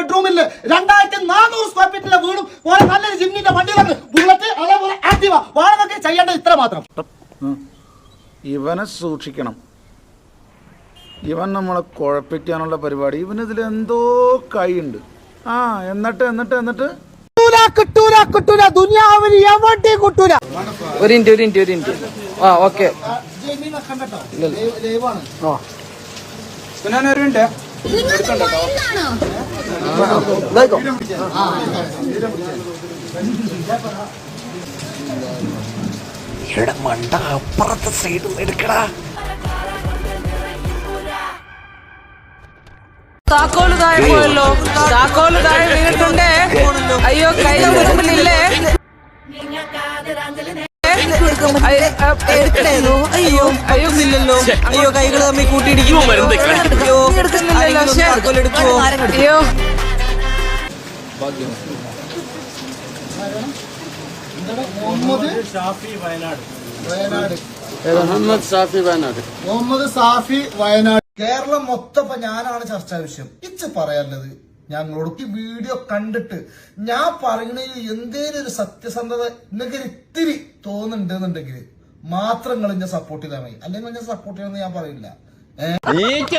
ബെഡ്റൂമിൽ രണ്ടായിരത്തി നാനൂറ് സ്ക്വയർ ഫീറ്റിലെ വീടും പോലെ നല്ലൊരു ജിമ്മിന്റെ വന്ന് ബുള്ളറ്റ് അതേപോലെ ആക്റ്റീവ വാടകയ്ക്ക് ചെയ്യേണ്ടത് ഇത്ര മാത്രം. ഇവനെ സൂക്ഷിക്കണം. ഇവൻ നമ്മളെ കുഴപ്പിക്കാനുള്ള പരിപാടി. ഇവനിതിൽ എന്തോ കൈയുണ്ട്. ആ എന്നിട്ട് എന്നിട്ട് എന്നിട്ട്? കിട്ടൂല കിട്ടൂല ദുനിയാവിൽ എവിടെയും കിട്ടൂല. ഒരു ഇന്റ് ഒരു ഇന്റ് ഒരു ഇന്റ് ആ ഓക്കെ പിന്നെ ഒരു മിനിറ്റ് താക്കോൽ താഴെ പോയല്ലോ. താക്കോൽ താഴെ വീണിട്ടുണ്ടേ. അയ്യോ കൈ മുമ്പിലില്ലേ എടുക്കണേന്നോ. അയ്യോ അയ്യോ ഇല്ലല്ലോ. അയ്യോ കൈകൾ തമ്മിൽ കൂട്ടിയിടിക്കുമോ അയ്യോ എടുക്കുന്നില്ലല്ലോ മുഹമ്മദ് ഷാഫി വയനാട്. മുഹമ്മദ് സാഫി വയനാട്. കേരളം മൊത്തം ഇപ്പൊ ഞാനാണ് ചർച്ചാ വിഷയം. ഇച്ച് പറയാനുള്ളത് ഞങ്ങളോട് ഈ വീഡിയോ കണ്ടിട്ട് ഞാൻ പറയണതിൽ എന്തേലും ഒരു സത്യസന്ധത നിങ്ങൾക്ക് ഇത്തിരി തോന്നുന്നുണ്ടെന്നുണ്ടെങ്കിൽ മാത്രം നിങ്ങൾ എന്നെ സപ്പോർട്ട് ചെയ്താൽ മതി. അല്ലെങ്കിൽ എന്നെ സപ്പോർട്ട് ചെയ്യണമെന്ന് ഞാൻ പറയില്ല. നീച്ച